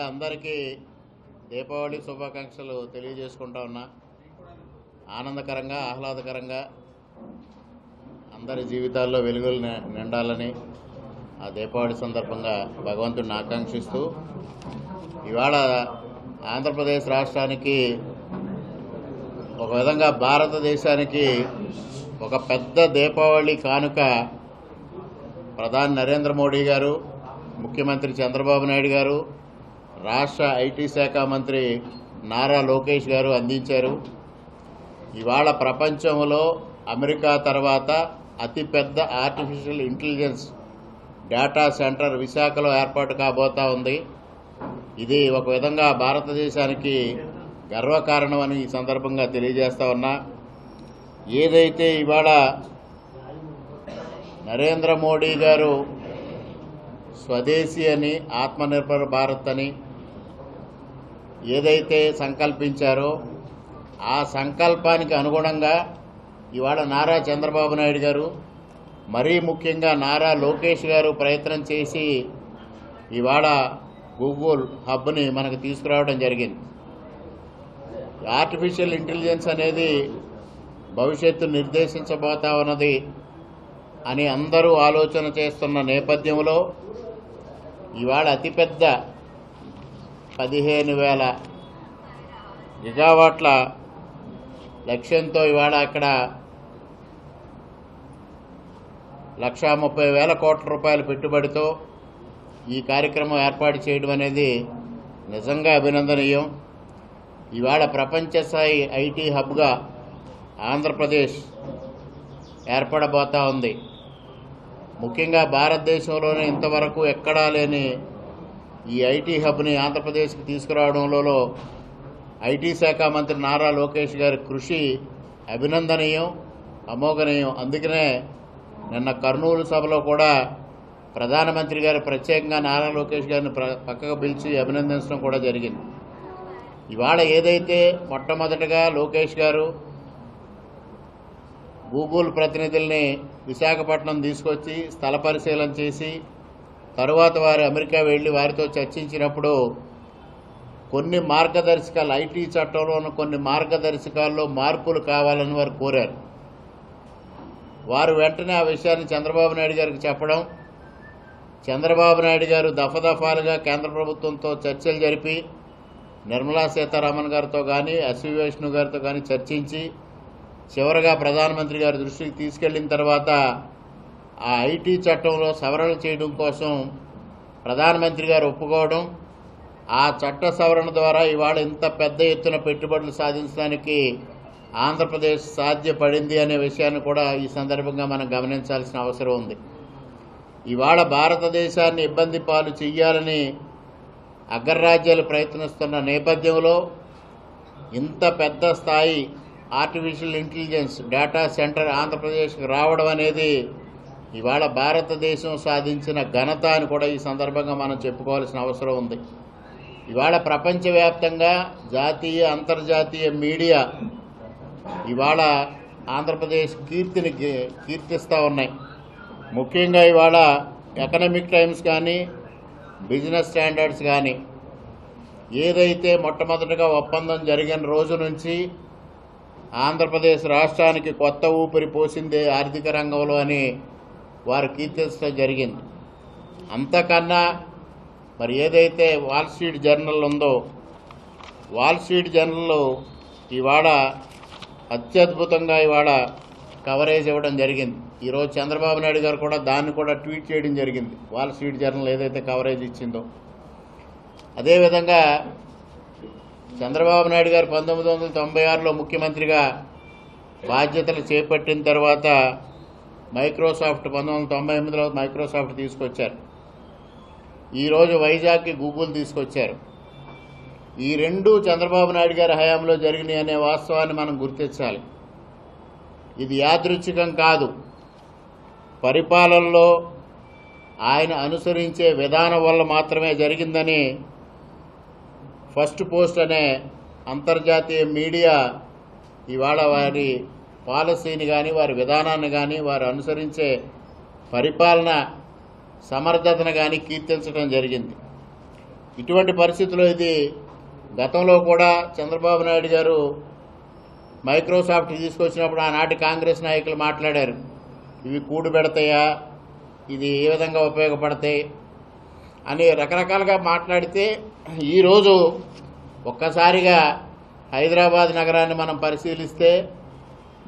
ముందుగా అందరికీ దీపావళి శుభాకాంక్షలు తెలియజేసుకుంటా ఉన్నా. ఆనందకరంగా ఆహ్లాదకరంగా అందరి జీవితాల్లో వెలుగులు నిండాలని ఆ దీపావళి సందర్భంగా భగవంతుడిని ఆకాంక్షిస్తూ ఇవాళ ఆంధ్రప్రదేశ్ రాష్ట్రానికి ఒక విధంగా భారతదేశానికి ఒక పెద్ద దీపావళి కానుక ప్రధాని నరేంద్ర మోడీ గారు ముఖ్యమంత్రి చంద్రబాబు నాయుడు గారు రాష్ట్ర ఐటీ శాఖ మంత్రి నారా లోకేష్ గారు అందించారు. ఇవాళ ప్రపంచంలో అమెరికా తర్వాత అతిపెద్ద ఆర్టిఫిషియల్ ఇంటెలిజెన్స్ డేటా సెంటర్ విశాఖలో ఏర్పాటు కాబోతా ఉంది. ఇది ఒక విధంగా భారతదేశానికి గర్వకారణం అని ఈ సందర్భంగా తెలియజేస్తా ఉన్నా. ఏదైతే ఇవాళ నరేంద్ర మోడీ గారు స్వదేశీ అని ఆత్మనిర్భర్ భారత్ అని ఏదైతే సంకల్పించారో ఆ సంకల్పానికి అనుగుణంగా ఇవాళ నారా చంద్రబాబు నాయుడు గారు మరీ ముఖ్యంగా నారా లోకేష్ గారు ప్రయత్నం చేసి ఇవాళ గూగుల్ హబ్ని మనకు తీసుకురావడం జరిగింది. ఆర్టిఫిషియల్ ఇంటెలిజెన్స్ అనేది భవిష్యత్తు నిర్దేశించబోతా ఉన్నది అని అందరూ ఆలోచన చేస్తున్న నేపథ్యంలో ఇవాళ అతిపెద్ద పదిహేను వేల గిగావాట్ల లక్ష్యంతో ఇవాళ అక్కడ లక్షా ముప్పై వేల కోట్ల రూపాయల పెట్టుబడితో ఈ కార్యక్రమం ఏర్పాటు చేయడం అనేది నిజంగా అభినందనీయం. ఇవాళ ప్రపంచ స్థాయి ఐటీ హబ్గా ఆంధ్రప్రదేశ్ ఏర్పడబోతా ఉంది. ముఖ్యంగా భారతదేశంలోనే ఇంతవరకు ఎక్కడా లేని ఈ ఐటీ హబ్ని ఆంధ్రప్రదేశ్కి తీసుకురావడంలో ఐటీ శాఖ మంత్రి నారా లోకేష్ గారి కృషి అభినందనీయం అమోఘనీయం. అందుకనే నిన్న కర్నూలు సభలో కూడా ప్రధానమంత్రి గారు ప్రత్యేకంగా నారా లోకేష్ గారిని ప్ర పక్కకు పిలిచి అభినందించడం కూడా జరిగింది. ఇవాళ ఏదైతే మొట్టమొదటగా లోకేష్ గారు గూగుల్ ప్రతినిధుల్ని విశాఖపట్నం తీసుకొచ్చి స్థల పరిశీలన చేసి తరువాత వారు అమెరికా వెళ్ళి వారితో చర్చించినప్పుడు కొన్ని మార్గదర్శకాలు ఐటీ చట్టంలో ఉన్న కొన్ని మార్గదర్శకాల్లో మార్పులు కావాలని వారు కోరారు. వారు వెంటనే ఆ విషయాన్ని చంద్రబాబు నాయుడు గారికి చెప్పడం చంద్రబాబు నాయుడు గారు దఫదఫాలుగా కేంద్ర ప్రభుత్వంతో చర్చలు జరిపి నిర్మలా సీతారామన్ గారితో కానీ అశ్వి వైష్ణవ్ గారితో కానీ చర్చించి చివరగా ప్రధానమంత్రి గారి దృష్టికి తీసుకెళ్ళిన తర్వాత ఆ ఐటీ చట్టంలో సవరణ చేయడం కోసం ప్రధానమంత్రి గారు ఒప్పుకోవడం ఆ చట్ట సవరణ ద్వారా ఇవాళ ఇంత పెద్ద ఎత్తున పెట్టుబడులు సాధించడానికి ఆంధ్రప్రదేశ్ సాధ్యపడింది అనే విషయాన్ని కూడా ఈ సందర్భంగా మనం గమనించాల్సిన అవసరం ఉంది. ఇవాళ భారతదేశాన్ని ఇబ్బంది పాలు చెయ్యాలని అగ్రరాజ్యాలు ప్రయత్నిస్తున్న నేపథ్యంలో ఇంత పెద్ద స్థాయి ఆర్టిఫిషియల్ ఇంటెలిజెన్స్ డేటా సెంటర్ ఆంధ్రప్రదేశ్కి రావడం అనేది ఇవాళ భారతదేశం సాధించిన ఘనత అని కూడా ఈ సందర్భంగా మనం చెప్పుకోవాల్సిన అవసరం ఉంది. ఇవాళ ప్రపంచవ్యాప్తంగా జాతీయ అంతర్జాతీయ మీడియా ఇవాళ ఆంధ్రప్రదేశ్ కీర్తిని కీర్తిస్తూ ఉన్నాయి. ముఖ్యంగా ఇవాళ ఎకనామిక్ టైమ్స్ కానీ బిజినెస్ స్టాండర్డ్స్ కానీ ఏదైతే మొట్టమొదటిగా ఒప్పందం జరిగిన రోజు నుంచి ఆంధ్రప్రదేశ్ రాష్ట్రానికి కొత్త ఊపిరి పోసిందే ఆర్థిక రంగంలో అని వారు కీర్తించడం జరిగింది. అంతకన్నా మరి ఏదైతే వాల్ స్ట్రీట్ జర్నల్ ఉందో వాల్ స్ట్రీట్ జర్నల్లో ఇవాడ అత్యద్భుతంగా ఇవాడ కవరేజ్ ఇవ్వడం జరిగింది. ఈరోజు చంద్రబాబు నాయుడు గారు కూడా దాన్ని కూడా ట్వీట్ చేయడం జరిగింది. వాల్ స్ట్రీట్ జర్నల్ ఏదైతే కవరేజ్ ఇచ్చిందో. అదేవిధంగా చంద్రబాబు నాయుడు గారు పంతొమ్మిది వందల తొంభై ఆరులో ముఖ్యమంత్రిగా బాధ్యతలు చేపట్టిన తర్వాత మైక్రోసాఫ్ట్ పంతొమ్మిది వందల తొంభై ఎనిమిదిలో మైక్రోసాఫ్ట్ తీసుకొచ్చారు. ఈరోజు వైజాగ్కి గూగుల్ తీసుకొచ్చారు. ఈ రెండు చంద్రబాబు నాయుడు గారి హయాంలో జరిగినాయి అనే వాస్తవాన్ని మనం గుర్తించాలి. ఇది యాదృచ్ఛికం కాదు. పరిపాలనలో ఆయన అనుసరించే విధానం వల్ల మాత్రమే జరిగిందని ఫస్ట్ పోస్ట్ అనే అంతర్జాతీయ మీడియా ఇవాళ వారి పాలసీని కానీ వారి విధానాన్ని కానీ వారు అనుసరించే పరిపాలన సమర్థతను కానీ కీర్తించడం జరిగింది. ఇటువంటి పరిస్థితుల్లో ఇది గతంలో కూడా చంద్రబాబు నాయుడు గారు మైక్రోసాఫ్ట్ తీసుకొచ్చినప్పుడు ఆనాటి కాంగ్రెస్ నాయకులు మాట్లాడారు. ఇవి కూడు పెడతాయా? ఇది ఏ విధంగా ఉపయోగపడతాయి? అని రకరకాలుగా మాట్లాడితే ఈరోజు ఒక్కసారిగా హైదరాబాద్ నగరాన్ని మనం పరిశీలిస్తే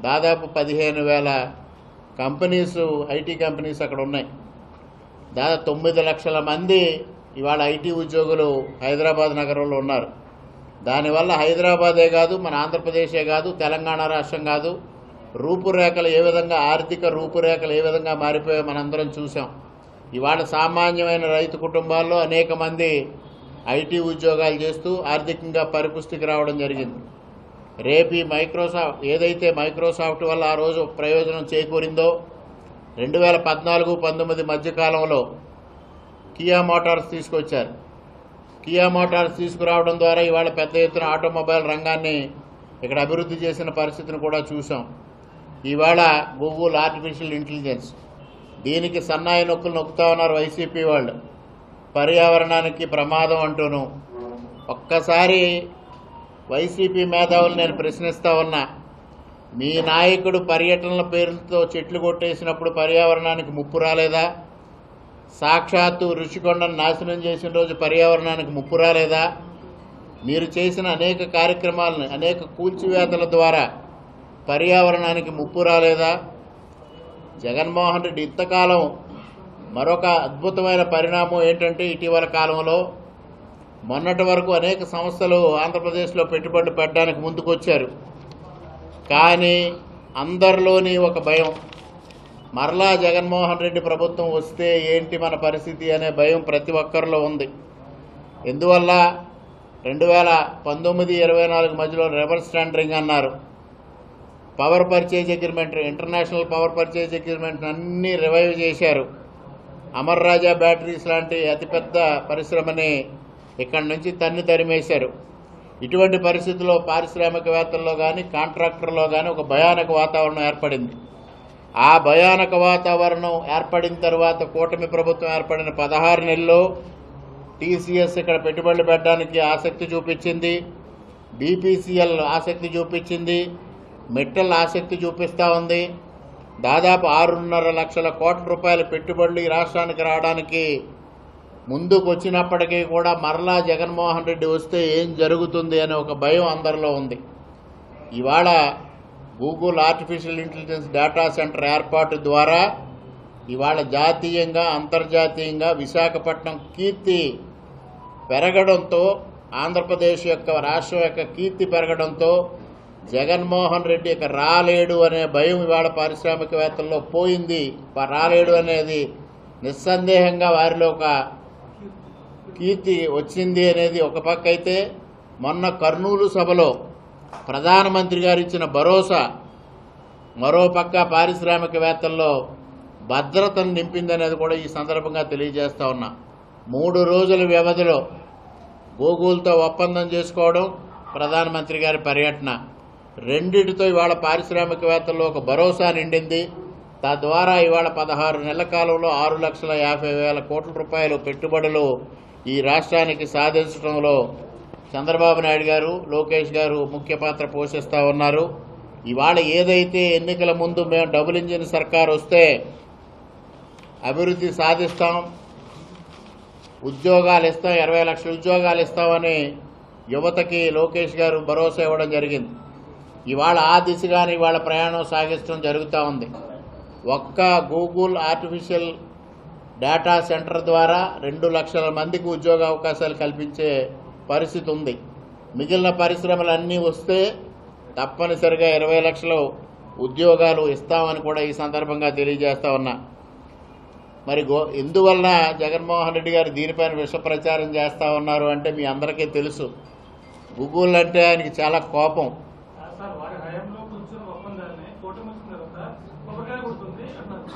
దాదాపు పదిహేను వేల కంపెనీస్ ఐటీ కంపెనీస్ అక్కడ ఉన్నాయి. దాదాపు తొమ్మిది లక్షల మంది ఇవాళ ఐటీ ఉద్యోగులు హైదరాబాద్ నగరంలో ఉన్నారు. దానివల్ల హైదరాబాదే కాదు మన ఆంధ్రప్రదేశే కాదు తెలంగాణ రాష్ట్రం కాదు రూపురేఖలు ఏ విధంగా ఆర్థిక రూపురేఖలు ఏ విధంగా మారిపోయాయో మనందరం చూసాం ఇవాళ సామాన్యమైన రైతు కుటుంబాల్లో అనేక మంది ఐటీ ఉద్యోగాలు చేస్తూ ఆర్థికంగా పరిపుష్టికి రావడం జరిగింది. రేపు ఈ మైక్రోసాఫ్ట్ ఏదైతే మైక్రోసాఫ్ట్ వల్ల ఆ రోజు ప్రయోజనం చేకూరిందో రెండు వేల పద్నాలుగు పంతొమ్మిది మధ్యకాలంలో కియా మోటార్స్ తీసుకొచ్చారు. కియా మోటార్స్ తీసుకురావడం ద్వారా ఇవాళ పెద్ద ఎత్తున ఆటోమొబైల్ రంగాన్ని ఇక్కడ అభివృద్ధి చేసిన పరిస్థితిని కూడా చూసాం ఇవాళ గూగుల్ ఆర్టిఫిషియల్ ఇంటెలిజెన్స్ దీనికి సన్నాయి నొక్కులు నొక్కుతా ఉన్నారు వైసీపీ వాళ్ళు. పర్యావరణానికి ప్రమాదం అంటూను ఒక్కసారి వైసీపీ మేధావులు నేను ప్రశ్నిస్తా ఉన్నా మీ నాయకుడు పర్యటనల పేరుతో చెట్లు కొట్టేసినప్పుడు పర్యావరణానికి ముప్పు రాలేదా? సాక్షాత్తు ఋషికొండను నాశనం చేసిన రోజు పర్యావరణానికి ముప్పు రాలేదా? మీరు చేసిన అనేక కార్యక్రమాలను అనేక కూల్చివేతల ద్వారా పర్యావరణానికి ముప్పు రాలేదా? జగన్మోహన్ రెడ్డి ఇంతకాలం మరొక అద్భుతమైన పరిణామం ఏంటంటే ఇటీవల కాలంలో మొన్నటి వరకు అనేక సంస్థలు ఆంధ్రప్రదేశ్లో పెట్టుబడులు పెట్టడానికి ముందుకొచ్చారు. కానీ అందరిలోని ఒక భయం. మరలా జగన్మోహన్ రెడ్డి ప్రభుత్వం వస్తే ఏంటి మన పరిస్థితి అనే భయం ప్రతి ఒక్కరిలో ఉంది. ఎందువల్ల? రెండు వేల పంతొమ్మిది ఇరవై నాలుగు మధ్యలో రివర్స్ టెండరింగ్ అన్నారు. Power purchase agreement international power purchase agreement అన్నీ రివైవ్ చేశారు. అమర్ రాజా బ్యాటరీస్ లాంటి అతిపెద్ద పరిశ్రమని ఇక్కడి నుంచి తన్ని తరిమేశారు. ఇటువంటి పరిస్థితుల్లో పారిశ్రామికవేత్తల్లో కానీ కాంట్రాక్టర్లో కానీ ఒక భయానక వాతావరణం ఏర్పడింది. ఆ భయానక వాతావరణం ఏర్పడిన తర్వాత కూటమి ప్రభుత్వం ఏర్పడిన పదహారు నెలల్లో టీసీఎస్ ఇక్కడ పెట్టుబడులు పెట్టడానికి ఆసక్తి చూపించింది. బీపీసీఎల్ ఆసక్తి చూపించింది. మెట్టల్ ఆసక్తి చూపిస్తూ ఉంది. దాదాపు ఆరున్నర లక్షల కోట్ల రూపాయల పెట్టుబడులు ఈ రాష్ట్రానికి రావడానికి ముందుకు వచ్చినప్పటికీ కూడా మరలా జగన్మోహన్ రెడ్డి వస్తే ఏం జరుగుతుంది అనే ఒక భయం అందరిలో ఉంది. ఇవాళ Google artificial intelligence data centre ఏర్పాటు ద్వారా ఇవాళ జాతీయంగా అంతర్జాతీయంగా విశాఖపట్నం కీర్తి పెరగడంతో ఆంధ్రప్రదేశ్ యొక్క రాష్ట్రం యొక్క కీర్తి పెరగడంతో జగన్మోహన్ రెడ్డి ఇక రాలేడు అనే భయం ఇవాళ పారిశ్రామికవేత్తల్లో పోయింది. రాలేడు అనేది నిస్సందేహంగా వారిలో ఒక కీర్తి వచ్చింది అనేది ఒక పక్క అయితే మొన్న కర్నూలు సభలో ప్రధానమంత్రి గారు ఇచ్చిన భరోసా మరో పక్క పారిశ్రామికవేత్తల్లో భద్రతను నింపిందనేది కూడా ఈ సందర్భంగా తెలియజేస్తూ ఉన్నా. మూడు రోజుల వ్యవధిలో గూగుల్తో ఒప్పందం చేసుకోవడం ప్రధానమంత్రి గారి పర్యటన. రెండిటితో ఇవాళ పారిశ్రామికవేత్తల్లో ఒక భరోసా నిండింది. తద్వారా ఇవాళ పదహారు నెలల కాలంలో ఆరు లక్షల యాభై వేల కోట్ల రూపాయలు పెట్టుబడులు ఈ రాష్ట్రానికి సాధించడంలో చంద్రబాబు నాయుడు గారు లోకేష్ గారు ముఖ్య పాత్ర పోషిస్తూ ఉన్నారు. ఇవాళ ఏదైతే ఎన్నికల ముందు మేము డబుల్ ఇంజిన్ సర్కార్ వస్తే అభివృద్ధి సాధిస్తాం ఉద్యోగాలు ఇస్తాం ఇరవై లక్షల ఉద్యోగాలు ఇస్తామని యువతకి లోకేష్ గారు భరోసా ఇవ్వడం జరిగింది. ఇవాళ ఆ దిశగానే ఇవాళ ప్రయాణం సాగిస్తడం జరుగుతూ ఉంది. ఒక్క గూగుల్ ఆర్టిఫిషియల్ డేటా సెంటర్ ద్వారా రెండు లక్షల మందికి ఉద్యోగ అవకాశాలు కల్పించే పరిస్థితి ఉంది. మిగిలిన పరిశ్రమలు అన్నీ వస్తే తప్పనిసరిగా ఇరవై లక్షల ఉద్యోగాలు ఇస్తామని కూడా ఈ సందర్భంగా తెలియజేస్తా ఉన్నా. మరి గో ఎందువలన జగన్మోహన్ రెడ్డి గారు దీనిపైన విష ప్రచారం ఉన్నారు అంటే మీ అందరికీ తెలుసు. గూగుల్ అంటే ఆయనకి చాలా కోపం సార్ వారి హయాంలో కూర్చున్న ఒప్పందాన్ని కూటమి వచ్చిన తర్వాత కొబ్బరికాయ కొడుతుంది అన్నారు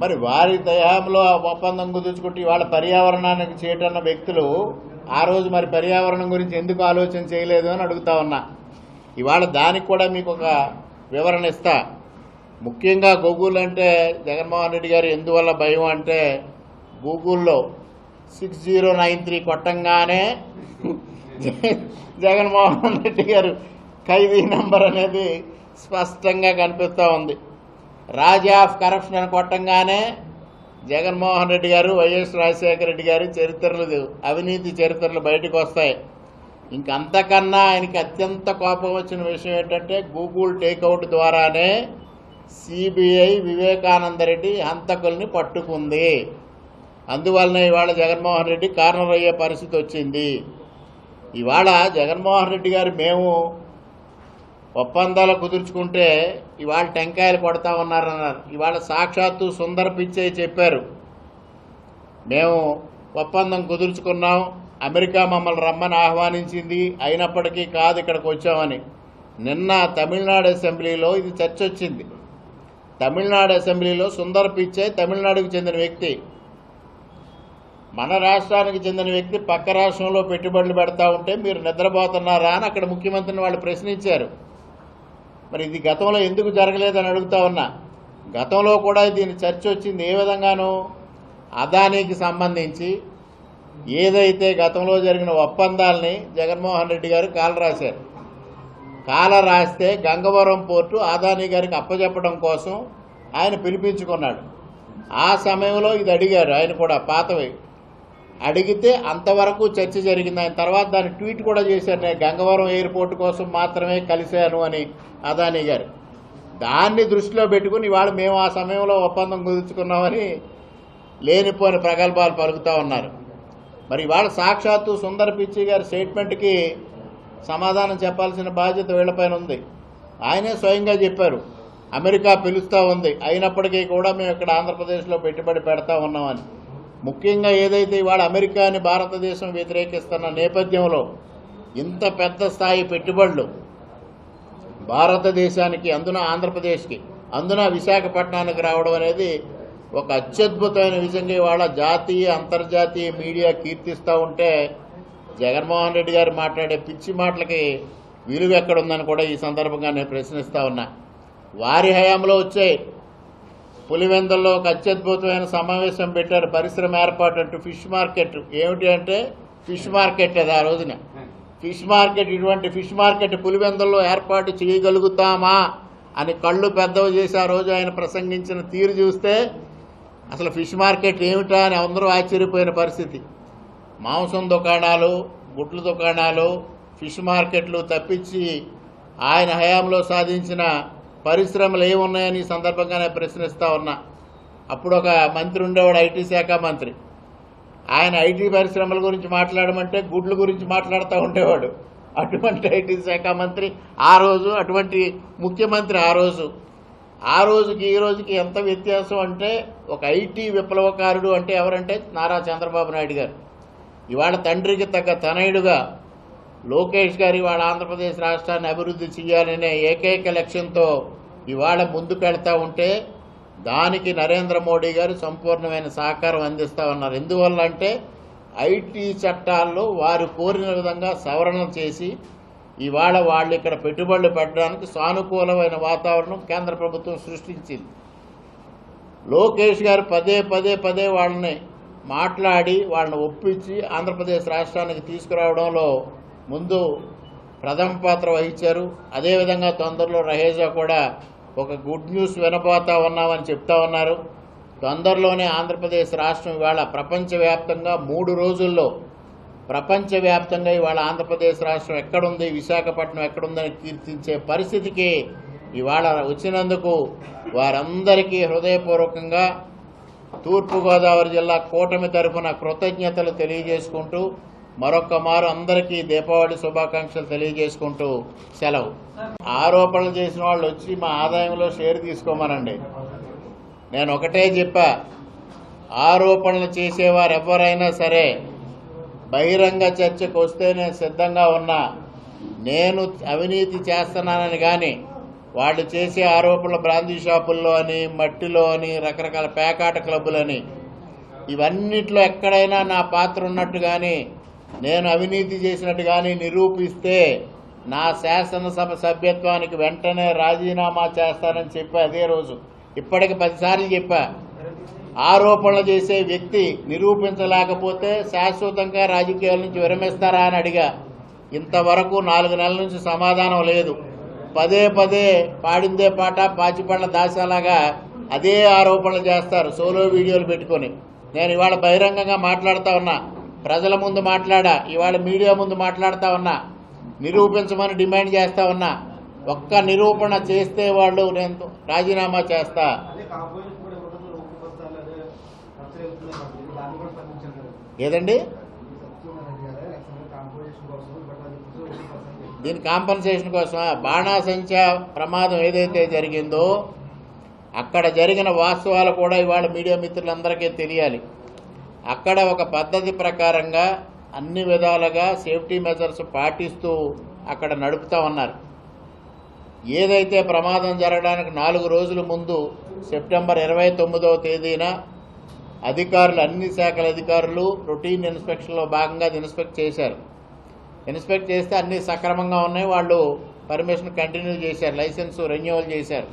మరి వారి దయాంలో ఆ ఒప్పందం కుదుర్చుకుంటే ఇవాళ పర్యావరణానికి చేయటన్న వ్యక్తులు ఆ రోజు మరి పర్యావరణం గురించి ఎందుకు ఆలోచన చేయలేదు అని అడుగుతా ఉన్నా. ఇవాళ దానికి కూడా మీకు ఒక వివరణ ఇస్తా. ముఖ్యంగా గూగుల్ అంటే జగన్మోహన్ రెడ్డి గారు ఎందువల్ల భయం అంటే గూగుల్లో సిక్స్ జీరో నైన్ త్రీ కొట్టంగానే జగన్మోహన్ రెడ్డి గారు ఖైదీ నంబర్ అనేది స్పష్టంగా కనిపిస్తూ ఉంది. రాజా ఆఫ్ కరప్షన్ అని కొట్టంగానే జగన్మోహన్ రెడ్డి గారు వైఎస్ రాజశేఖర రెడ్డి గారి చరిత్రలు అవినీతి చరిత్రలు బయటకు వస్తాయి. ఇంకంతకన్నా ఆయనకి అత్యంత కోపం వచ్చిన విషయం ఏంటంటే గూగుల్ టేక్అవుట్ ద్వారానే సిబిఐ వివేకానంద రెడ్డి హంతకుల్ని పట్టుకుంది. అందువలన ఇవాళ జగన్మోహన్ రెడ్డి కార్నర్ అయ్యే పరిస్థితి వచ్చింది. ఇవాళ జగన్మోహన్ రెడ్డి గారు మేము ఒప్పందాలు కుదుర్చుకుంటే ఇవాళ టెంకాయలు కొడతా ఉన్నారన్నారు. ఇవాళ సాక్షాత్తు సుందర పిచ్చయ్య చెప్పారు. మేము ఒప్పందం కుదుర్చుకున్నాం. అమెరికా మమ్మల్ని రమ్మని ఆహ్వానించింది. అయినప్పటికీ కాదు ఇక్కడికి వచ్చామని. నిన్న తమిళనాడు అసెంబ్లీలో ఇది చర్చ వచ్చింది. తమిళనాడు అసెంబ్లీలో సుందర పిచ్చే తమిళనాడుకు చెందిన వ్యక్తి. మన రాష్ట్రానికి చెందిన వ్యక్తి పక్క రాష్ట్రంలో పెట్టుబడులు పెడతా ఉంటే మీరు నిద్రపోతున్నారా అని అక్కడ ముఖ్యమంత్రిని వాళ్ళు ప్రశ్నించారు. మరి ఇది గతంలో ఎందుకు జరగలేదని అడుగుతా ఉన్నా. గతంలో కూడా దీని చర్చ వచ్చింది ఏ విధంగానూ అదానీకి సంబంధించి ఏదైతే గతంలో జరిగిన ఒప్పందాల్ని జగన్మోహన్ రెడ్డి గారు కాల రాశారు కాల రాస్తే గంగవరం పోర్టు ఆదానీ గారికి అప్పచెప్పడం కోసం ఆయన పిలిపించుకున్నాడు. ఆ సమయంలో ఇది అడిగారు ఆయన కూడా పాతవి అడిగితే అంతవరకు చర్చ జరిగింది. ఆయన తర్వాత దాన్ని ట్వీట్ కూడా చేశారు. నేను గంగవరం ఎయిర్పోర్ట్ కోసం మాత్రమే కలిశాను అని అదానీ గారు. దాన్ని దృష్టిలో పెట్టుకుని ఇవాళ మేము ఆ సమయంలో ఒప్పందం కుదుర్చుకున్నామని లేనిపోని ప్రగల్భాలు పలుకుతూ ఉన్నారు. మరి ఇవాళ సాక్షాత్తు సుందర పిచ్చి గారి స్టేట్మెంట్కి సమాధానం చెప్పాల్సిన బాధ్యత వీళ్ళపైన ఉంది. ఆయనే స్వయంగా చెప్పారు అమెరికా పిలుస్తూ ఉంది. అయినప్పటికీ కూడా మేము ఇక్కడ ఆంధ్రప్రదేశ్లో పెట్టుబడి పెడతా ఉన్నామని. ముఖ్యంగా ఏదైతే ఇవాళ అమెరికాని భారతదేశం వ్యతిరేకిస్తున్న నేపథ్యంలో ఇంత పెద్ద స్థాయి పెట్టుబడులు భారతదేశానికి అందున ఆంధ్రప్రదేశ్కి అందున విశాఖపట్నానికి రావడం అనేది ఒక అత్యద్భుతమైన విషయంగా ఇవాళ జాతీయ అంతర్జాతీయ మీడియా కీర్తిస్తూ ఉంటే జగన్మోహన్ రెడ్డి గారు మాట్లాడే పిచ్చి మాటలకి విలువ ఎక్కడుందని కూడా ఈ సందర్భంగా నేను ప్రశ్నిస్తూ ఉన్నా. వారి హయాంలో వచ్చే పులివెందల్లో ఒక అత్యద్భుతమైన సమావేశం పెట్టారు పరిశ్రమ ఏర్పాటు అంటూ ఫిష్ మార్కెట్. ఏమిటి అంటే ఫిష్ మార్కెట్ అది ఆ రోజున. ఫిష్ మార్కెట్ ఇటువంటి ఫిష్ మార్కెట్ పులివెందుల్లో ఏర్పాటు చేయగలుగుతామా అని కళ్ళు పెద్దవి చేసి ఆ రోజు ఆయన ప్రసంగించిన తీరు చూస్తే అసలు ఫిష్ మార్కెట్ ఏమిటా అని అందరూ ఆశ్చర్యపోయిన పరిస్థితి. మాంసం దుకాణాలు గుడ్ల దుకాణాలు ఫిష్ మార్కెట్లు తప్పించి ఆయన హయాంలో సాధించిన పరిశ్రమలు ఏమున్నాయని ఈ సందర్భంగా నేను ఉన్నా. అప్పుడు ఒక మంత్రి ఉండేవాడు ఐటీ శాఖ మంత్రి. ఆయన ఐటీ పరిశ్రమల గురించి మాట్లాడమంటే గుడ్ల గురించి మాట్లాడుతూ ఉండేవాడు. అటువంటి ఐటీ శాఖ మంత్రి ఆ రోజు అటువంటి ముఖ్యమంత్రి ఆ రోజు. ఆ రోజుకి ఈ రోజుకి ఎంత వ్యత్యాసం అంటే ఒక ఐటీ విప్లవకారుడు అంటే ఎవరంటే నారా చంద్రబాబు నాయుడు గారు. ఇవాళ తండ్రికి తగ్గ తనయుడుగా లోకేష్ గారి వాళ్ళ ఆంధ్రప్రదేశ్ రాష్ట్రాన్ని అభివృద్ధి చేయాలనే ఏకైక లక్ష్యంతో ఇవాళ ముందుకెళ్తా ఉంటే దానికి నరేంద్ర మోడీ గారు సంపూర్ణమైన సహకారం అందిస్తూ ఉన్నారు. ఎందువల్ల అంటే ఐటీ చట్టాల్లో వారు కోరిన విధంగా సవరణ చేసి ఇవాళ వాళ్ళు ఇక్కడ పెట్టుబడులు పెట్టడానికి సానుకూలమైన వాతావరణం కేంద్ర ప్రభుత్వం సృష్టించింది. లోకేష్ గారు పదే పదే పదే వాళ్ళని మాట్లాడి వాళ్ళని ఒప్పించి ఆంధ్రప్రదేశ్ రాష్ట్రానికి తీసుకురావడంలో ముందు ప్రథమ పాత్ర వహించారు. అదేవిధంగా తొందరలో రహేజా కూడా ఒక గుడ్ న్యూస్ వినబోతా ఉన్నామని చెప్తా ఉన్నారు. తొందరలోనే ఆంధ్రప్రదేశ్ రాష్ట్రం ఇవాళ ప్రపంచవ్యాప్తంగా మూడు రోజుల్లో ప్రపంచవ్యాప్తంగా ఇవాళ ఆంధ్రప్రదేశ్ రాష్ట్రం ఎక్కడుంది విశాఖపట్నం ఎక్కడుందని కీర్తించే పరిస్థితికి ఇవాళ వచ్చినందుకు వారందరికీ హృదయపూర్వకంగా తూర్పుగోదావరి జిల్లా కూటమి తరఫున కృతజ్ఞతలు తెలియజేసుకుంటూ మరొక్క మారు అందరికీ దీపావళి శుభాకాంక్షలు తెలియజేసుకుంటూ సెలవు. ఆరోపణలు చేసిన వాళ్ళు వచ్చి మా ఆదాయంలో షేర్ తీసుకోమనండి. నేను ఒకటే చెప్పా ఆరోపణలు చేసేవారు ఎవరైనా సరే బహిరంగ చర్చకు వస్తే నేను సిద్ధంగా ఉన్నా నేను అవినీతి చేస్తున్నానని కానీ వాళ్ళు చేసే ఆరోపణలు బ్రాందీ షాపుల్లో అని మట్టిలో అని రకరకాల పేకాట క్లబ్బులని ఇవన్నిట్లో ఎక్కడైనా నా పాత్ర ఉన్నట్టు కానీ నేను అవినీతి చేసినట్టు కానీ నిరూపిస్తే నా శాసనసభ సభ్యత్వానికి వెంటనే రాజీనామా చేస్తానని చెప్పా అదే రోజు. ఇప్పటికి పదిసార్లు చెప్పా. ఆరోపణలు చేసే వ్యక్తి నిరూపించలేకపోతే శాశ్వతంగా రాజకీయాల నుంచి విరమిస్తారా అని అడిగా. ఇంతవరకు నాలుగు నెలల నుంచి సమాధానం లేదు. పదే పదే పాడిందే పాట పాచిపళ్ళ దాసాలాగా అదే ఆరోపణలు చేస్తారు. సోలో వీడియోలు పెట్టుకొని. నేను ఇవాళ బహిరంగంగా మాట్లాడుతూ ఉన్నా. ప్రజల ముందు మాట్లాడా ఇవాళ మీడియా ముందు మాట్లాడుతా ఉన్నా నిరూపించమని డిమాండ్ చేస్తా ఉన్నా ఒక్క నిరూపణ చేస్తే వాళ్ళు నేను రాజీనామా చేస్తా. ఏదండి? దీని కాంపన్సేషన్ కోసం బాణాసంచా ప్రమాదం ఏదైతే జరిగిందో అక్కడ జరిగిన వాస్తవాలు కూడా ఇవాళ మీడియా మిత్రులందరికీ తెలియాలి. అక్కడ ఒక పద్ధతి ప్రకారంగా అన్ని విధాలుగా సేఫ్టీ మెజర్స్ పాటిస్తూ అక్కడ నడుపుతా ఉన్నారు. ఏదైతే ప్రమాదం జరగడానికి నాలుగు రోజుల ముందు సెప్టెంబర్ ఇరవై తొమ్మిదవ తేదీన అధికారులు అన్ని శాఖల అధికారులు రొటీన్ ఇన్స్పెక్షన్లో భాగంగా అది ఇన్స్పెక్ట్ చేశారు. ఇన్స్పెక్ట్ చేస్తే అన్ని సక్రమంగా ఉన్నాయి. వాళ్ళు పర్మిషన్ కంటిన్యూ చేశారు లైసెన్స్ రెన్యువల్ చేశారు.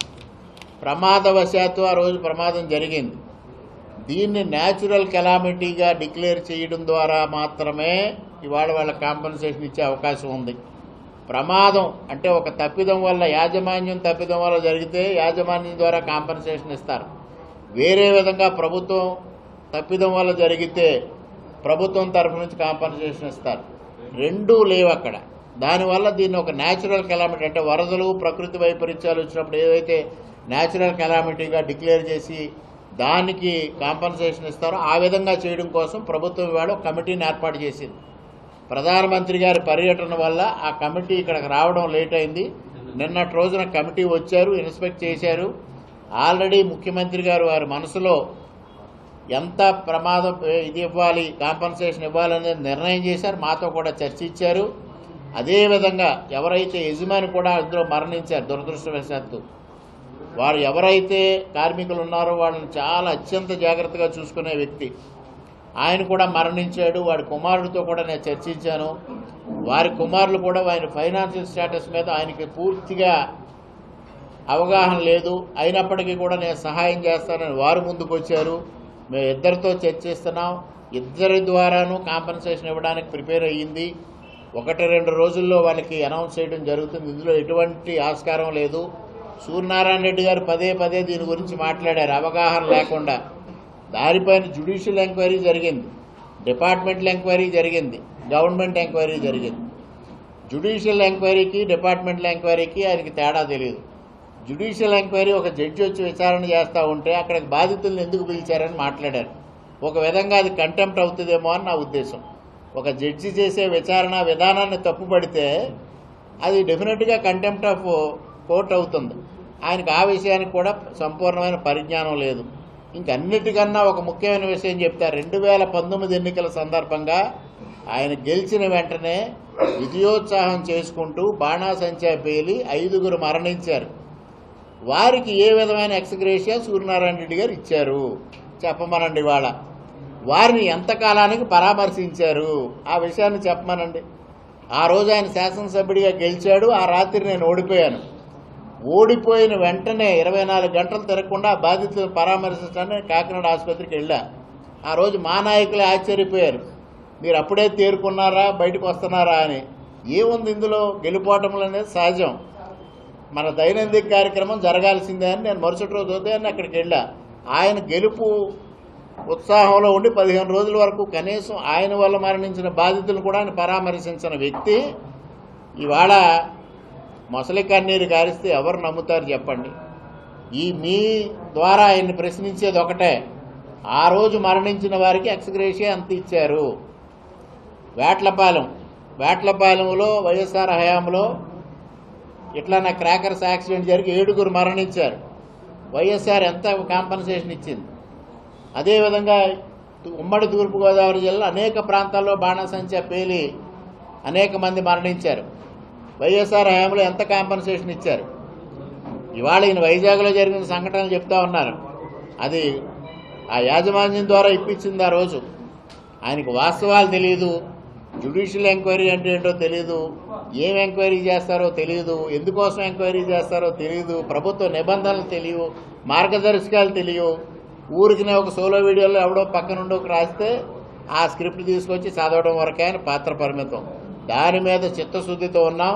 ప్రమాదవశాత్తు ఆ రోజు ప్రమాదం జరిగింది. దీన్ని న్యాచురల్ కెలామిటీగా డిక్లేర్ చేయడం ద్వారా మాత్రమే ఇవాళ వాళ్ళ కాంపన్సేషన్ ఇచ్చే అవకాశం ఉంది. ప్రమాదం అంటే ఒక తప్పిదం వల్ల యాజమాన్యం తప్పిదం వల్ల జరిగితే యాజమాన్యం ద్వారా కాంపన్సేషన్ ఇస్తారు. వేరే విధంగా ప్రభుత్వం తప్పిదం వల్ల జరిగితే ప్రభుత్వం తరఫు నుంచి కాంపన్సేషన్ ఇస్తారు. రెండూ లేవు అక్కడ. దానివల్ల దీన్ని ఒక న్యాచురల్ కెలామిటీ అంటే వరదలు ప్రకృతి వైపరీత్యాలు వచ్చినప్పుడు ఏదైతే న్యాచురల్ కెలామిటీగా డిక్లేర్ చేసి దానికి కాంపన్సేషన్ ఇస్తారో ఆ విధంగా చేయడం కోసం ప్రభుత్వం ఇవాళ కమిటీని ఏర్పాటు చేసింది. ప్రధానమంత్రి గారి పర్యటన వల్ల ఆ కమిటీ ఇక్కడికి రావడం లేట్ అయింది. నిన్నటి రోజున కమిటీ వచ్చారు ఇన్స్పెక్ట్ చేశారు. ఆల్రెడీ ముఖ్యమంత్రి గారు వారి మనసులో ఎంత ప్రమాదం ఇది ఇవ్వాలి కాంపన్సేషన్ ఇవ్వాలనేది నిర్ణయం చేశారు. మాతో కూడా చర్చించారు. అదేవిధంగా ఎవరైతే యజమాని కూడా అందులో మరణించారు దురదృష్టవశాత్తు. వారు ఎవరైతే కార్మికులు ఉన్నారో వాళ్ళని చాలా అత్యంత జాగ్రత్తగా చూసుకునే వ్యక్తి. ఆయన కూడా మరణించాడు. వాడి కుమారుడితో కూడా నేను చర్చించాను. వారి కుమారులు కూడా ఆయన ఫైనాన్షియల్ స్టేటస్ మీద ఆయనకి పూర్తిగా అవగాహన లేదు. అయినప్పటికీ కూడా నేను సహాయం చేస్తానని వారు ముందుకు వచ్చారు మేము ఇద్దరితో చర్చిస్తున్నాం. ఇద్దరి ద్వారాను కాంపెన్సేషన్ ఇవ్వడానికి ప్రిపేర్ అయ్యింది. ఒకటి రెండు రోజుల్లో వాళ్ళకి అనౌన్స్ చేయడం జరుగుతుంది. ఇందులో ఎటువంటి ఆస్కారం లేదు. సూర్యనారాయణ రెడ్డి గారు పదే పదే దీని గురించి మాట్లాడారు. అవగాహన లేకుండా. దారిపైన జ్యుడిషియల్ ఎంక్వైరీ జరిగింది. డిపార్ట్మెంటల్ ఎంక్వైరీ జరిగింది. గవర్నమెంట్ ఎంక్వైరీ జరిగింది. జ్యుడిషియల్ ఎంక్వైరీకి డిపార్ట్మెంటల్ ఎంక్వైరీకి ఆయనకి తేడా తెలియదు జ్యుడిషియల్ ఎంక్వైరీ ఒక జడ్జి వచ్చి విచారణ చేస్తూ ఉంటే అక్కడికి బాధితులను ఎందుకు పిలిచారని మాట్లాడారు. ఒక విధంగా అది కంటెంప్ట్ అవుతుందేమో అని నా ఉద్దేశం. ఒక జడ్జి చేసే విచారణ విధానాన్ని తప్పుపడితే అది డెఫినెట్గా కంటెంప్ట్ ఆఫ్ కోట్ అవుతుంది ఆయనకు ఆ విషయానికి కూడా సంపూర్ణమైన పరిజ్ఞానం లేదు. ఇంకన్నిటికన్నా ఒక ముఖ్యమైన విషయం చెప్తారు. రెండు వేల పంతొమ్మిది ఎన్నికల సందర్భంగా ఆయన గెలిచిన వెంటనే విజయోత్సాహం చేసుకుంటూ బాణాసంచా పేలి ఐదుగురు మరణించారు. వారికి ఏ విధమైన ఎక్స్గ్రేషియా సూర్యనారాయణ రెడ్డి గారు ఇచ్చారు? చెప్పమనండి వాళ్ళ వారిని ఎంతకాలానికి పరామర్శించారు? ఆ విషయాన్ని చెప్పమనండి. ఆ రోజు ఆయన శాసనసభ్యుడిగా గెలిచాడు. ఆ రాత్రి నేను ఓడిపోయాను. ఓడిపోయిన వెంటనే ఇరవై నాలుగు గంటలు తిరగకుండా బాధితులను పరామర్శించడానికి కాకినాడ ఆసుపత్రికి వెళ్ళా. ఆ రోజు మా నాయకులే ఆశ్చర్యపోయారు. మీరు అప్పుడే తేరుకున్నారా బయటకు వస్తున్నారా అని. ఏముంది ఇందులో? గెలుపోవటములు అనేది సహజం. మన దైనందిక కార్యక్రమం జరగాల్సిందే అని నేను మరుసటి రోజు ఉదయాన్నే అక్కడికి వెళ్ళా. ఆయన గెలుపు ఉత్సాహంలో ఉండి పదిహేను రోజుల వరకు కనీసం ఆయన వల్ల మరణించిన బాధితులను కూడా ఆయన పరామర్శించిన వ్యక్తి ఇవాళ మొసలి కన్నీరు గారిస్తే ఎవరు నమ్ముతారు చెప్పండి? ఈ మీ ద్వారా ఆయన్ని ప్రశ్నించేది ఒకటే. ఆ రోజు మరణించిన వారికి ఎక్స్గ్రేషియా ఎంత ఇచ్చారు? వేట్లపాలెం. వేట్లపాలెంలో వైఎస్ఆర్ హయాంలో ఇట్లా నా క్రాకర్స్ యాక్సిడెంట్ జరిగి ఏడుగురు మరణించారు. వైఎస్ఆర్ ఎంత కాంపన్సేషన్ ఇచ్చింది? అదేవిధంగా ఉమ్మడి తూర్పుగోదావరి జిల్లా అనేక ప్రాంతాల్లో బాణసంచ పేలి అనేక మంది మరణించారు. వైఎస్ఆర్ హయాంలో ఎంత కాంపన్సేషన్ ఇచ్చారు? ఇవాళ ఈయన వైజాగ్లో జరిగిన సంఘటనలు చెప్తా ఉన్నారు. అది ఆ యాజమాన్యం ద్వారా ఇప్పించింది ఆ రోజు. ఆయనకు వాస్తవాలు తెలియదు జ్యుడిషియల్ ఎంక్వైరీ అంటే ఏంటో తెలియదు ఏం ఎంక్వైరీ చేస్తారో తెలియదు ఎందుకోసం ఎంక్వైరీ చేస్తారో తెలియదు ప్రభుత్వ నిబంధనలు తెలియవు మార్గదర్శకాలు తెలియవు. ఊరికినే ఒక సోలో వీడియోలో ఎవడో పక్కనుండో రాస్తే ఆ స్క్రిప్ట్ తీసుకొచ్చి చదవడం వరకే ఆయన పాత్ర పరిమితం. దాని మీద చిత్తశుద్ధితో ఉన్నాం.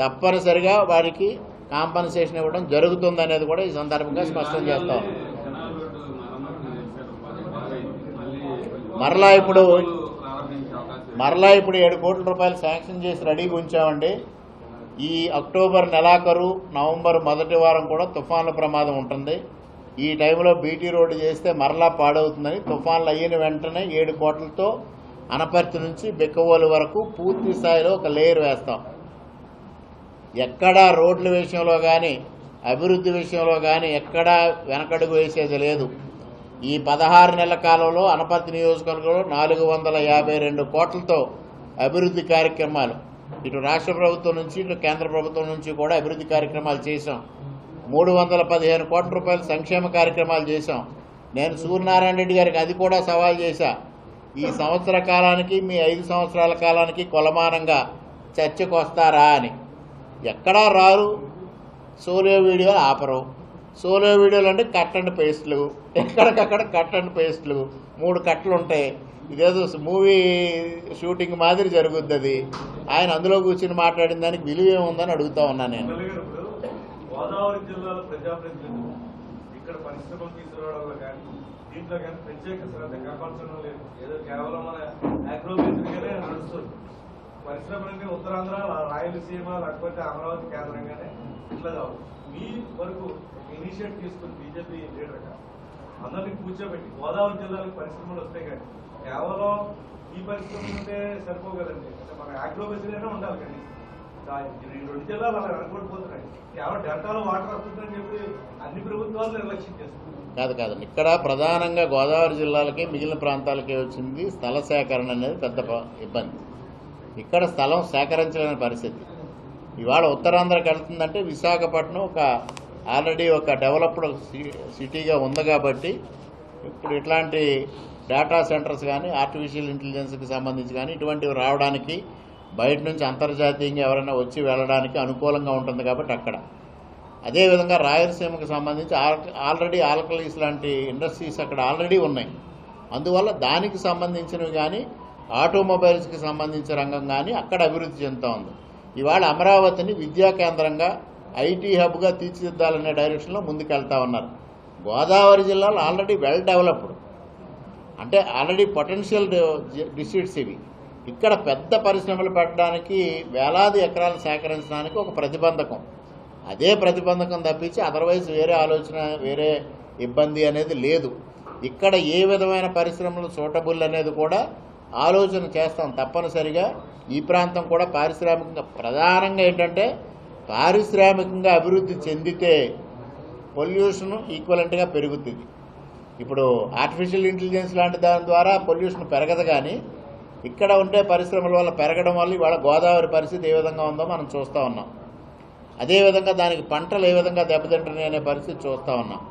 తప్పనిసరిగా వారికి కాంపన్సేషన్ ఇవ్వడం జరుగుతుంది అనేది కూడా ఈ సందర్భంగా స్పష్టం చేస్తాం. మరలా ఇప్పుడు మరలా ఇప్పుడు ఏడు కోట్ల రూపాయలు శాంక్షన్ చేసి రెడీగా ఉంచామండి. ఈ అక్టోబర్ నెలాఖరు నవంబర్ మొదటి వారం కూడా తుఫాన్ల ప్రమాదం ఉంటుంది. ఈ టైంలో బీటీ రోడ్డు చేస్తే మరలా పాడవుతుందని తుఫాన్లు అయిన వెంటనే ఏడు కోట్లతో అనపర్తి నుంచి బెక్కవోలు వరకు పూర్తి స్థాయిలో ఒక లేయర్ వేస్తాం. ఎక్కడా రోడ్ల విషయంలో కానీ అభివృద్ధి విషయంలో కానీ ఎక్కడా వెనకడుగు వేసేది లేదు. ఈ పదహారు నెలల కాలంలో అనపర్తి నియోజకవర్గంలో నాలుగు వందల యాభై రెండు కోట్లతో అభివృద్ధి కార్యక్రమాలు. ఇటు రాష్ట్ర ప్రభుత్వం నుంచి ఇటు కేంద్ర ప్రభుత్వం నుంచి కూడా అభివృద్ధి కార్యక్రమాలు చేశాం. మూడు వందల పదిహేను కోట్ల రూపాయల సంక్షేమ కార్యక్రమాలు చేశాం. నేను సూర్యనారాయణ రెడ్డి గారికి అది కూడా సవాల్ చేశా. ఈ సంవత్సర కాలానికి మీ ఐదు సంవత్సరాల కాలానికి కొలమానంగా చర్చకు వస్తారా అని. ఎక్కడా రారు. సోలో వీడియోలు ఆపరు. సోలో వీడియోలు అంటే కట్ అండ్ పేస్ట్లు. ఎక్కడికక్కడ కట్ అండ్ పేస్ట్లు. మూడు కట్లు ఉంటాయి ఇదేదో మూవీ షూటింగ్ మాదిరి జరుగుద్ది అది ఆయన అందులో కూర్చుని మాట్లాడిన దానికి విలువ ఏముందని అడుగుతా ఉన్నా నేను. గోదావరి జిల్లాలో ప్రజాప్రతినిధులు ఇక్కడ పరిశ్రమలు తీసుకురావడంలో కానీ దీంట్లో కానీ ప్రత్యేక శ్రద్ధ కనపరచడం లేదు ఏదో కేవలం మన అగ్రోబేస్డ్గానే నడుస్తుంది. పరిశ్రమ అంటే ఉత్తరాంధ్ర రాయలసీమ లేకపోతే అమరావతి కేంద్రంగానే ఇట్లా కావు. మీ వరకు ఇనిషియేట్ తీసుకుని బీజేపీ లీడర్గా అందరినీ కూర్చోబెట్టి గోదావరి జిల్లాలకు పరిశ్రమలు వస్తాయి కానీ కేవలం ఈ పరిశ్రమ ఉంటే సరిపోగలండి కదండి. అంటే మన అగ్రోబేస్డ్గానే ఉండాలి కానీ. రెండు జిల్లాలు అలా వెనకబడిపోతున్నాయి. కేవలం డెల్టాలో వాటర్ వస్తుందని చెప్పి అన్ని ప్రభుత్వాలు నిర్లక్ష్యం చేస్తున్నాయి. కాదు కాదు. ఇక్కడ ప్రధానంగా గోదావరి జిల్లాలకి మిగిలిన ప్రాంతాలకే వచ్చింది స్థల సేకరణ అనేది పెద్ద ఇబ్బంది. ఇక్కడ స్థలం సేకరించలేని పరిస్థితి. ఇవాళ ఉత్తరాంధ్రకి వెళ్తుందంటే విశాఖపట్నం ఒక ఆల్రెడీ ఒక డెవలప్డ్ సి- సిటీగా ఉంది కాబట్టి ఇప్పుడు ఇట్లాంటి డేటా సెంటర్స్ కానీ ఆర్టిఫిషియల్ ఇంటెలిజెన్స్కి సంబంధించి కానీ ఇటువంటివి రావడానికి బయట నుంచి అంతర్జాతీయంగా ఎవరైనా వచ్చి వెళ్ళడానికి అనుకూలంగా ఉంటుంది కాబట్టి అక్కడ. అదేవిధంగా రాయలసీమకు సంబంధించి ఆల్- ఆల్రెడీ ఆల్కలీస్ లాంటి ఇండస్ట్రీస్ అక్కడ ఆల్రెడీ ఉన్నాయి. అందువల్ల దానికి సంబంధించినవి కానీ ఆటోమొబైల్స్కి సంబంధించిన రంగం కానీ అక్కడ అభివృద్ధి చెందుతూ ఉంది. ఇవాళ అమరావతిని విద్యా కేంద్రంగా ఐటీ హబ్గా తీర్చిదిద్దాలనే డైరెక్షన్లో ముందుకెళ్తా ఉన్నారు. గోదావరి జిల్లాలో ఆల్రెడీ వెల్ డెవలప్డ్. అంటే ఆల్రెడీ పొటెన్షియల్ డిస్ట్రిక్ట్స్ ఇవి. ఇక్కడ పెద్ద పరిశ్రమలు పెట్టడానికి వేలాది ఎకరాలు సేకరించడానికి ఒక ప్రతిబంధకం. అదే ప్రతిబంధకం తప్పించి అదర్వైజ్ వేరే ఆలోచన వేరే ఇబ్బంది అనేది లేదు. ఇక్కడ ఏ విధమైన పరిశ్రమలు సూటబుల్ అనేది కూడా ఆలోచన చేస్తాం తప్పనిసరిగా. ఈ ప్రాంతం కూడా పారిశ్రామికంగా ప్రధానంగా ఏంటంటే పారిశ్రామికంగా అభివృద్ధి చెందితే పొల్యూషన్ ఈక్వలెంట్గా పెరుగుతుంది. ఇప్పుడు ఆర్టిఫిషియల్ ఇంటెలిజెన్స్ లాంటి దాని ద్వారా పొల్యూషన్ పెరగదు కానీ ఇక్కడ ఉండే పరిశ్రమల వల్ల పెరగడం వల్ల ఇవాళ గోదావరి పరిస్థితి ఏ విధంగా ఉందో మనం చూస్తూ ఉన్నాం. అదేవిధంగా దానికి పంటలు ఏ విధంగా దెబ్బతింటున్నాయి అనే పరిస్థితి చూస్తూ ఉన్నాం.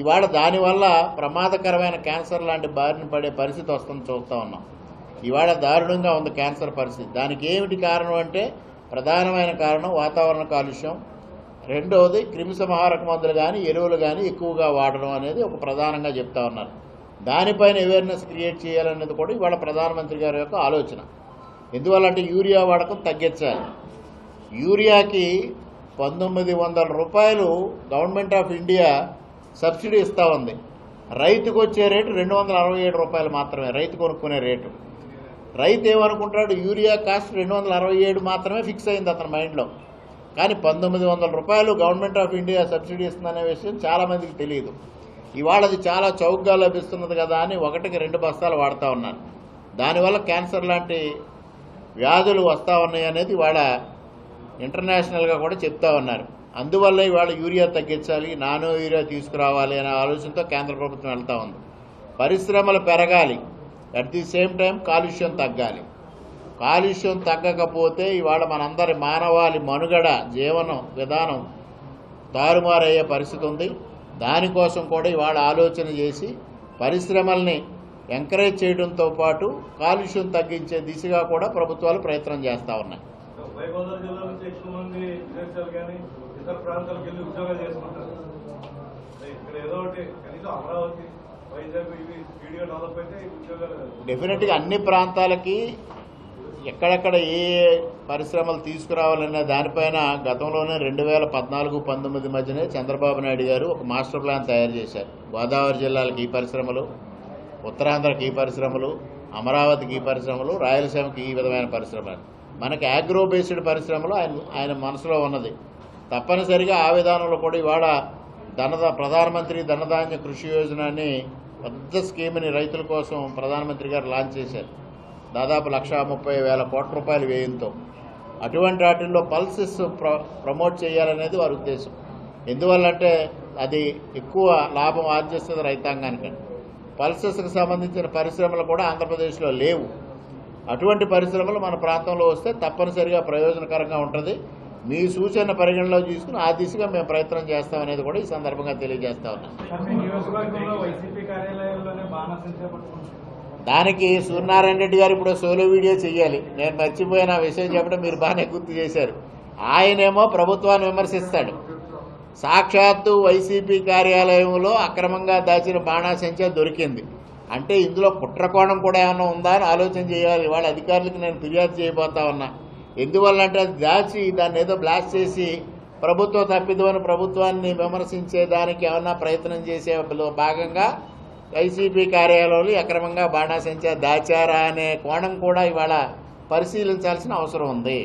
ఇవాళ దానివల్ల ప్రమాదకరమైన క్యాన్సర్ లాంటి బారిన పడే పరిస్థితి వస్తుంది చూస్తూ ఉన్నాం. ఇవాళ దారుణంగా ఉంది క్యాన్సర్ పరిస్థితి. దానికి ఏమిటి కారణం అంటే ప్రధానమైన కారణం వాతావరణ కాలుష్యం. రెండవది క్రిమిసంహారక మందులు కానీ ఎరువులు కానీ ఎక్కువగా వాడడం అనేది ఒక ప్రధానంగా చెప్తా ఉన్నారు. దానిపైన అవేర్నెస్ క్రియేట్ చేయాలనేది కూడా ఇవాళ ప్రధానమంత్రి గారి యొక్క ఆలోచన. ఎందువల్ల అంటే యూరియా వాడకం తగ్గించాలి. యూరియాకి పంతొమ్మిది వందల రూపాయలు గవర్నమెంట్ ఆఫ్ ఇండియా సబ్సిడీ ఇస్తూ ఉంది. రైతుకు వచ్చే రేటు రెండు వందల అరవై ఏడు రూపాయలు మాత్రమే రైతు కొనుక్కునే రేటు. రైతు ఏమనుకుంటాడు యూరియా కాస్ట్ రెండు వందల అరవై ఏడు మాత్రమే ఫిక్స్ అయింది అతని మైండ్లో కానీ పంతొమ్మిది వందల రూపాయలు గవర్నమెంట్ ఆఫ్ ఇండియా సబ్సిడీ ఇస్తుందనే విషయం చాలామందికి తెలియదు. ఇవాళ అది చాలా చౌకగా లభిస్తున్నది కదా అని ఒకటికి రెండు బస్తాలు వాడుతూ ఉన్నాను దానివల్ల క్యాన్సర్ లాంటి వ్యాధులు వస్తూ ఉన్నాయి అనేది ఇవాళ ఇంటర్నేషనల్గా కూడా చెప్తా ఉన్నారు. అందువల్ల ఇవాళ యూరియా తగ్గించాలి నానో యూరియా తీసుకురావాలి అనే ఆలోచనతో కేంద్ర ప్రభుత్వం వెళ్తూ ఉంది. పరిశ్రమలు పెరగాలి. అట్ ది సేమ్ టైం కాలుష్యం తగ్గాలి. కాలుష్యం తగ్గకపోతే ఇవాళ మనందరి మానవాళి మనుగడ జీవనం విధానం తారుమారయ్యే పరిస్థితి ఉంది. దానికోసం కూడా ఇవాళ ఆలోచన చేసి పరిశ్రమల్ని ఎంకరేజ్ చేయడంతో పాటు కాలుష్యం తగ్గించే దిశగా కూడా ప్రభుత్వాలు ప్రయత్నం చేస్తూ ఉన్నాయి. డెఫినెట్గా అన్ని ప్రాంతాలకి ఎక్కడెక్కడ ఏ పరిశ్రమలు తీసుకురావాలనే దానిపైన గతంలోనే రెండు వేల పద్నాలుగు పంతొమ్మిది మధ్యనే చంద్రబాబు నాయుడు గారు ఒక మాస్టర్ ప్లాన్ తయారు చేశారు. గోదావరి జిల్లాలకు ఈ పరిశ్రమలు ఉత్తరాంధ్రకి ఈ పరిశ్రమలు అమరావతికి ఈ పరిశ్రమలు రాయలసీమకి ఈ విధమైన పరిశ్రమలు. మనకి ఆగ్రో బేస్డ్ పరిశ్రమలు ఆయన ఆయన మనసులో ఉన్నది. తప్పనిసరిగా ఆ విధానంలో కూడా ఇవాళ ధనద ప్రధానమంత్రి ధనధాన్య కృషి యోజన అని పెద్ద స్కీమ్ని రైతుల కోసం ప్రధానమంత్రి గారు లాంచ్ చేశారు. దాదాపు లక్ష ముప్పై వేల కోట్ల రూపాయల వ్యయంతో. అటువంటి వాటిల్లో పల్సెస్ ప్ర ప్రమోట్ చేయాలనేది వారి ఉద్దేశం. ఎందువల్లంటే అది ఎక్కువ లాభం ఆర్జిస్తుంది రైతాంగానికి. పల్సెస్కి సంబంధించిన పరిశ్రమలు కూడా ఆంధ్రప్రదేశ్లో లేవు. అటువంటి పరిశ్రమలు మన ప్రాంతంలో వస్తే తప్పనిసరిగా ప్రయోజనకరంగా ఉంటుంది. మీ సూచన పరిగణలో తీసుకుని ఆ దిశగా మేము ప్రయత్నం చేస్తామనేది కూడా ఈ సందర్భంగా తెలియజేస్తా ఉన్నాం. దానికి సూర్యనారాయణ రెడ్డి గారు ఇప్పుడు సోలో వీడియో చేయాలి. నేను మర్చిపోయిన విషయం చెప్పడం మీరు బాగానే గుర్తు చేశారు. ఆయనేమో ప్రభుత్వాన్ని విమర్శిస్తాడు. సాక్షాత్తు వైసీపీ కార్యాలయంలో అక్రమంగా దాచిన బాణాసంచా దొరికింది. అంటే ఇందులో కుట్రకోణం కూడా ఏమైనా ఉందా అని ఆలోచన చేయాలి. వాళ్ళ అధికారులకు నేను ఫిర్యాదు చేయబోతా ఉన్నా. ఎందువల్ల అంటే అది దాచి దాన్ని ఏదో బ్లాస్ట్ చేసి ప్రభుత్వ తప్పిదమని ప్రభుత్వాన్ని విమర్శించే దానికి ఏమన్నా ప్రయత్నం చేసే భాగంగా వైసీపీ కార్యాలయంలో అక్రమంగా బాణాసంచా దాచారా అనే కోణం కూడా ఇవాళ పరిశీలించాల్సిన అవసరం ఉంది.